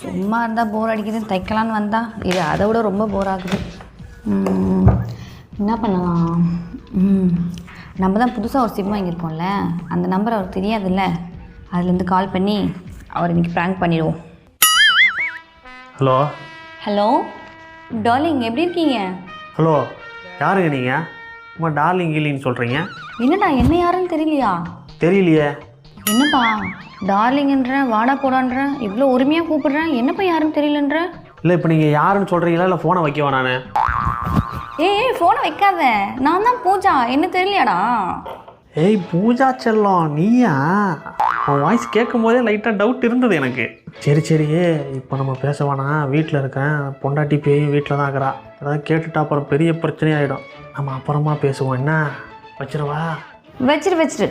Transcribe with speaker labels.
Speaker 1: சும்மா இருந்தால் போர் அடிக்குதுன்னு தைக்கலான்னு வந்தா. இது அதை விட ரொம்ப போர் ஆகுது. என்ன பண்ணலாம்? ம், நம்ம தான் புதுசாக ஒரு சிம் வாங்கியிருக்கோம்ல அந்த நம்பர் அவருக்கு தெரியாதுல்ல. அதுலேருந்து கால் பண்ணி அவர் இன்னைக்கு ப்ராங்க் பண்ணிடுவோம்.
Speaker 2: ஹலோ
Speaker 1: ஹலோ டார்லிங் எப்படி இருக்கீங்க?
Speaker 2: ஹலோ யாருங்க நீங்கள் உங்கள் டார்லிங் கீலின்னு சொல்கிறீங்க
Speaker 1: என்னடா என்ன யாருன்னு தெரியலையா?
Speaker 2: தெரியலையே.
Speaker 1: என்னப்பா டார்லிங்ன்றேன் வாடா போடான்றேன் இவ்வளோ உரிமையாக கூப்பிடுறேன் என்னப்பா யாருன்னு தெரியலன்ற?
Speaker 2: இல்லை இப்போ நீங்கள் யாருன்னு சொல்கிறீங்களா இல்லை ஃபோனை வைக்கவா நான்?
Speaker 1: ஏய் ஏய் ஃபோனை வைக்காத. நான் தான் பூஜா என்ன தெரியலையாடா?
Speaker 2: ஏய் பூஜா செல்லம் நீயா? உன் வாய்ஸ் கேட்கும் போதே லைட்டாக டவுட் இருந்தது எனக்கு. சரி சரி இப்போ நம்ம பேச வேணாம் வீட்டில் இருக்கேன் பொண்டாட்டி பேயும் வீட்டில் தான் இருக்கிறா. அதாவது கேட்டுட்டா அப்புறம் பெரிய பிரச்சனையாயிடும். நம்ம அப்புறமா பேசுவோம் என்ன? வச்சிரவா
Speaker 1: வச்சிரு வச்சிரு.